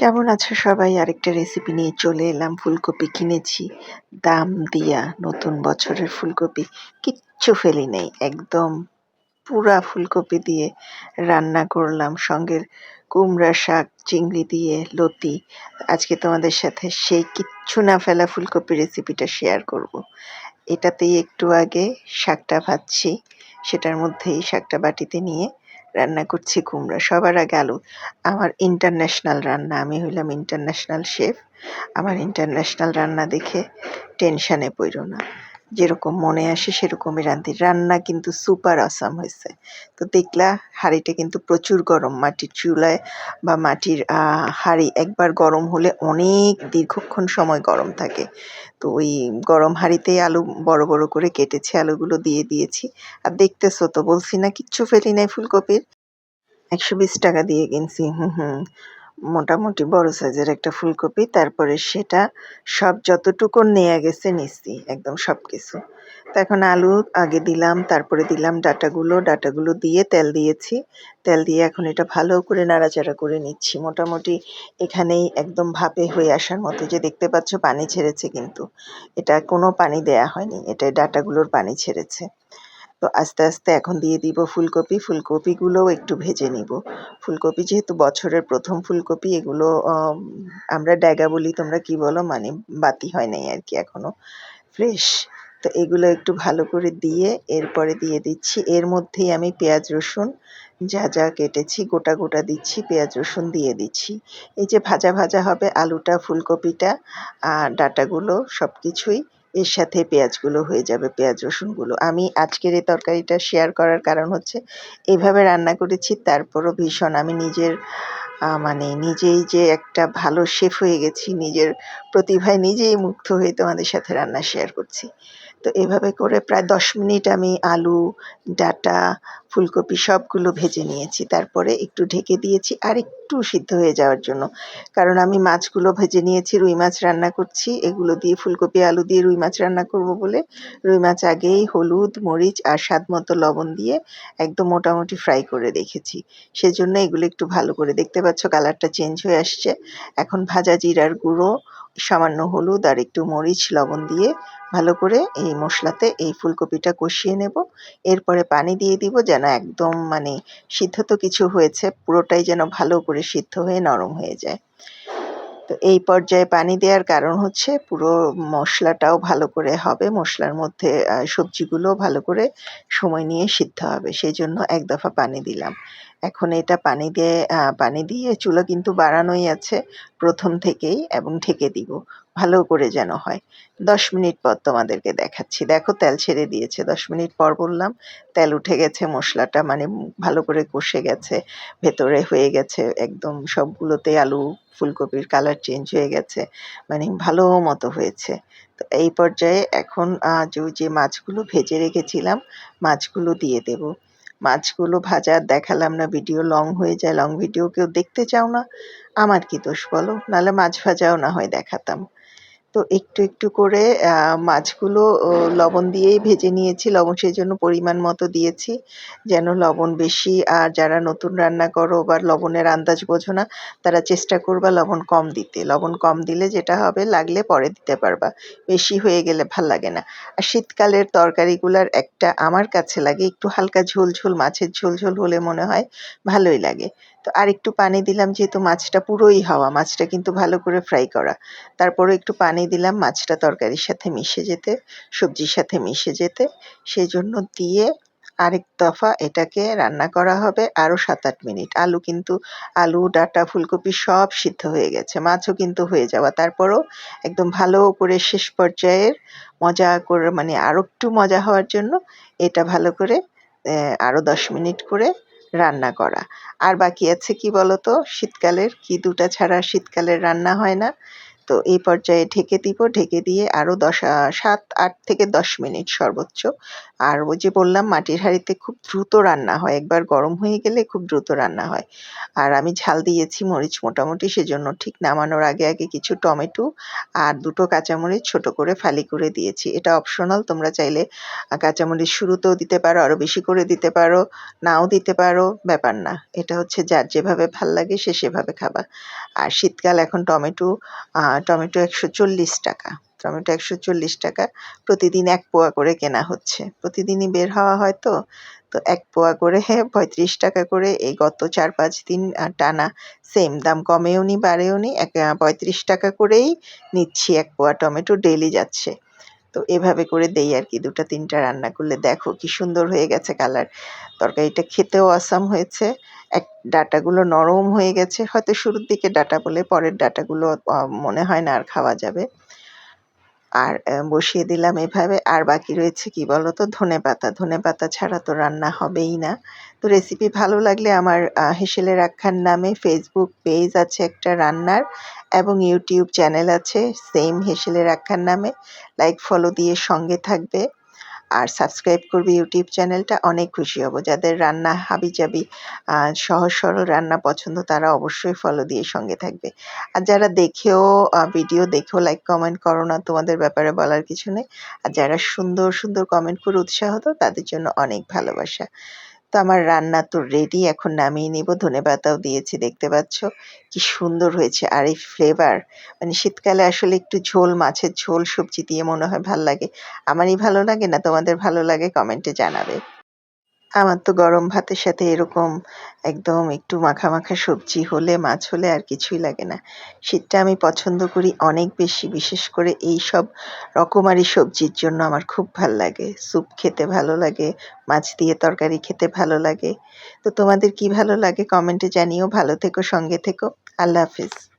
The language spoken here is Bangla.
কেমন আছো সবাই? আরেকটা রেসিপি নিয়ে চলে এলাম। ফুলকপি কিনেছি। দাম দিয়া নতুন বছরের ফুলকপি। কিচ্ছু ফেলি নেই। একদম পুরা ফুলকপি দিয়ে রান্না করলাম। সঙ্গে কুমড়া শাক, চিংড়ি দিয়ে লতি। আজকে তোমাদের সাথে সেই কিচ্ছু না ফেলা ফুলকপি রেসিপিটা শেয়ার করব। এটাতেই একটু আগে শাকটা ভাজছি। সেটার মধ্যেই শাকটা বাটিতে নিয়ে রান্না করছি, কুমড়া সবার আগে আলু। আমার ইন্টারন্যাশনাল রান্না, আমি হইলাম ইন্টারন্যাশনাল শেফ আমার ইন্টারন্যাশনাল রান্না দেখে টেনশানে পড়ো না। যেরকম মনে আসে সেরকমই রান্ধি রান্না কিন্তু সুপার আসাম হয়েছে। তো দেখলা, হাঁড়িটা কিন্তু প্রচুর গরম। মাটির চুলায় বা মাটির হাঁড়ি একবার গরম হলে অনেক দীর্ঘক্ষণ সময় গরম থাকে। তো ওই গরম হাঁড়িতেই আলু বড় বড় করে কেটেছি, আলুগুলো দিয়ে দিয়েছি। আর দেখতেছো তো, বলছি না কিচ্ছু ফেলি নাই ফুলকপির। একশো বিশ টাকা দিয়ে কিনছি, হুম হুম। মোটামুটি বড় সাইজের একটা ফুলকপি, তারপরে সেটা সব যতটুকু নেওয়া গেছে নিচ্ছি একদম সব কিছু তো এখন আলু আগে দিলাম, তারপরে দিলাম ডাটাগুলো। ডাটাগুলো দিয়ে তেল দিয়েছি। তেল দিয়ে এখন এটা ভালো করে নাড়াচাড়া করে নিচ্ছি। মোটামুটি এখানেই একদম ভাপে হয়ে আসার মতো যে দেখতে পাচ্ছ পানি ছেড়েছে কিন্তু। এটা কোনো পানি দেয়া হয়নি এটা ডাটাগুলোর পানি ছেড়েছে। তো আস্তে আস্তে এখন দিয়ে দিব ফুলকপি। ফুলকপিগুলোও একটু ভেজে নিব। ফুলকপি যেহেতু বছরের প্রথম ফুলকপি, এগুলো আমরা ড্যাগা বলি, তোমরা কি বলো? মানে বাতি হয় নাই আর কি এখনও। ফ্রেশ। তো এগুলো একটু ভালো করে দিয়ে এরপরে দিয়ে দিচ্ছি। এর মধ্যেই আমি পেঁয়াজ রসুন, যা যা কেটেছি, গোটা গোটা দিচ্ছি, পেঁয়াজ রসুন দিয়ে দিচ্ছি। এই যে ভাজা ভাজা হবে আলুটা, ফুলকপিটা, আর ডাটাগুলো সব কিছুই এর সাথে পেঁয়াজগুলো হয়ে যাবে, পেঁয়াজ, রসুনগুলো। আমি আজকের এই তরকারিটা শেয়ার করার কারণ হচ্ছে, এভাবে রান্না করেছি, তারপরও ভীষণ আমি নিজের মানে নিজেই যে একটা ভালো শেফ হয়ে গেছি, নিজের প্রতিভায় নিজেই মুগ্ধ হয়ে তোমাদের সাথে রান্না শেয়ার করছি। তো এভাবে করে প্রায় দশ মিনিট আমি আলু, ডাটা, ফুলকপি সবগুলো ভেজে নিয়েছি। তারপরে একটু ঢেকে দিয়েছি আর একটু সিদ্ধ হয়ে যাওয়ার জন্য। কারণ আমি মাছগুলো ভেজে নিয়েছি, রুই মাছ রান্না করছি। এগুলো দিয়ে ফুলকপি, আলু দিয়ে রুই মাছ রান্না করব বলে রুই মাছ আগেই হলুদ, মরিচ আর স্বাদ মতো লবণ দিয়ে একদম মোটামুটি ফ্রাই করে রেখেছি। সেজন্য এগুলো একটু ভালো করে দেখতে পাচ্ছ, কালারটা চেঞ্জ হয়ে আসছে। এখন ভাজা জিরার গুঁড়ো সামান্য হলুদ আর একটু মরিচ লবণ দিয়ে ভালো করে এই মশলাতে এই ফুলকপিটা কষিয়ে নেব। এরপরে পানি দিয়ে দিব যেন একদম মানে সিদ্ধ তো কিছু হয়েছে, পুরোটাই যেন ভালো করে সিদ্ধ হয়ে নরম হয়ে যায়। তো এই পর্যায়ে পানি দেওয়ার কারণ হচ্ছে পুরো মশলাটাও ভালো করে হবে, মশলার মধ্যে সবজিগুলো ভালো করে সময় নিয়ে সিদ্ধ হবে। সেই জন্য এক দফা পানি দিলাম। এখন এটা পানি দিয়ে পানি দিয়ে চুলা কিন্তু বাড়ানোই আছে প্রথম থেকেই এবং ঢেকে দিব। ভালো করে যেন হয়। দশ মিনিট পর তোমাদেরকে দেখাচ্ছি। দেখো তেল ছেড়ে দিয়েছে। দশ মিনিট পর বললাম, তেল উঠে গেছে, মশলাটা মানে ভালো করে কষে গেছে, ভেতরে হয়ে গেছে, একদম সবগুলোতে আলু, ফুলকপির কালার চেঞ্জ হয়ে গেছে মানে ভালো মতো হয়েছে। তো এই পর্যায়ে এখন যে, মাছগুলো ভেজে রেখেছিলাম, মাছগুলো দিয়ে দেব। মাছগুলো ভাজা দেখালাম না, ভিডিও লং হয়ে যায় লং ভিডিও কেউ দেখতে চাও না, আমার কি দোষ বলো? নাহলে মাছ ভাজাও না হয় দেখাতাম। তো একটু একটু করে মাছগুলো লবণ দিয়েই ভেজে নিয়েছি। লবণ সেই জন্য পরিমাণ মতো দিয়েছি, যেন লবণ বেশি। আর যারা নতুন রান্না করো বা লবণের আন্দাজ বোঝো না, তারা চেষ্টা করবা লবণ কম দিতে। লবণ কম দিলে যেটা হবে, লাগলে পরে দিতে পারবা। বেশি হয়ে গেলে ভালো লাগে না। আর শীতকালের তরকারিগুলার একটা আমার কাছে লাগে, একটু হালকা ঝোল ঝোল মাছের ঝোল ঝোল হলে মনে হয় ভালোই লাগে। তো আর একটু পানি দিলাম যেহেতু মাছটা পুরোই হাওয়া, মাছটা কিন্তু ভালো করে ফ্রাই করা। তারপরে একটু পানি দিলাম, মাছটা তরকারির সাথে মিশে যেতে, সবজির সাথে মিশে যেতে। সেই জন্য দিয়ে আরেক দফা এটাকে রান্না করা হবে আরও সাত আট মিনিট। আলু কিন্তু, আলু, ডাটা, ফুলকপি সব সিদ্ধ হয়ে গেছে, মাছও কিন্তু হয়ে যাওয়া। তারপরও একদম ভালো করে শেষ পর্যায়ের মজা করে মানে আরও একটু মজা হওয়ার জন্য এটা ভালো করে আরও দশ মিনিট করে রান্না করা। আর বাকি আছে কি বলতো? শীতকালের, কি দুটা ছাড়া শীতকালের রান্না হয় না? তো এই পর্যায়ে ঢেকে দিব, ঢেকে দিয়ে আরও দশ সাত, আট থেকে দশ মিনিট সর্বোচ্চ। আর ওই যে বললাম, মাটির হাঁড়িতে খুব দ্রুত রান্না হয়। একবার গরম হয়ে গেলে খুব দ্রুত রান্না হয়। আর আমি ঝাল দিয়েছি মরিচ মোটামুটি, সেজন্য ঠিক নামানোর আগে আগে কিছু টমেটো আর দুটো কাঁচামরিচ ছোট করে ফালি করে দিয়েছি। এটা অপশনাল, তোমরা চাইলে কাঁচামরিচ শুরুতেও দিতে পারো, আরও বেশি করে দিতে পারো, নাও দিতে পারো, ব্যাপার না। এটা হচ্ছে যার যেভাবে ভালো লাগে, সে সেভাবে খাবা। আর শীতকাল এখন টমেটো টমেটো একশো চল্লিশ টাকা। টমেটো একশো চল্লিশ টাকা প্রতিদিন এক পোয়া করে কেনা হচ্ছে। প্রতিদিনই বের হওয়া হয় তো তো এক পোয়া করে হ্যাঁ পঁয়ত্রিশ টাকা করে এই গত চার পাঁচ দিন টানা সেম দাম কমেও নি বাড়েও নি এক পঁয়ত্রিশ টাকা করেই নিচ্ছি এক পোয়া টমেটো ডেলি যাচ্ছে। তো এভাবে করে দেই আর কি দুটা, তিনটা রান্না করলে দেখো কি সুন্দর হয়ে গেছে কালার। তরকারিটা খেতেও আসাম হয়েছে, এক ডাটাগুলো নরম হয়ে গেছে, হয়তো শুরুর দিকে ডাটা বলে পরের ডাটাগুলো মনে হয় না আর খাওয়া যাবে। আর বসিয়ে দিলাম এভাবে। আর বাকি রয়েছে কি বলতো? ধনে পাতা। ধনে পাতা ছাড়া তো রান্না হবেই না। তো রেসিপি ভালো লাগলে আমার হেসেলে রাখার নামে ফেসবুক পেজ আছে একটা রান্নার এবং ইউটিউব চ্যানেল আছে সেম হেসেলে রাখার নামে। লাইক ফলো দিয়ে সঙ্গে থাকবে। আর সাবস্ক্রাইব করবে ইউটিউব চ্যানেলটা। অনেক খুশি হব। যাদের রান্না হাবিজাবি সহজ সরল রান্না পছন্দ, তারা অবশ্যই ফলো দিয়ে সঙ্গে থাকবে। আর যারা দেখেও ভিডিও দেখেও লাইক কমেন্ট করো না, তোমাদের ব্যাপারে বলার কিছু নেই। আর যারা সুন্দর সুন্দর কমেন্ট করে উৎসাহ দাও, তাদের জন্য অনেক ভালোবাসা। তো আমার রান্না তো রেডি এখন নামিয়ে নিব। ধনে পাতাও দিয়েছি, দেখতে পাচ্ছ? কি সুন্দর হয়েছে। আর এই ফ্লেভার মানে শীতকালে আসলে একটু ঝোল, মাছের ঝোল, সবজি দিয়ে মনে হয় ভালো লাগে। আমারই ভালো লাগে না? তোমাদের ভালো লাগে? কমেন্টে জানাবে। আমার তো গরম ভাতের সাথে এরকম একদম একটু মাখা মাখা সবজি হলে, মাছ হলে আর কিছুই লাগে না। শীতটা আমি পছন্দ করি অনেক বেশি, বিশেষ করে এই সব রকমারি সবজির জন্য আমার খুব ভালো লাগে। স্যুপ খেতে ভালো লাগে, মাছ দিয়ে তরকারি খেতে ভালো লাগে। তো তোমাদের কি ভালো লাগে কমেন্টে জানিও। ভালো থেকো, সঙ্গে থেকো। আল্লাহ হাফিজ।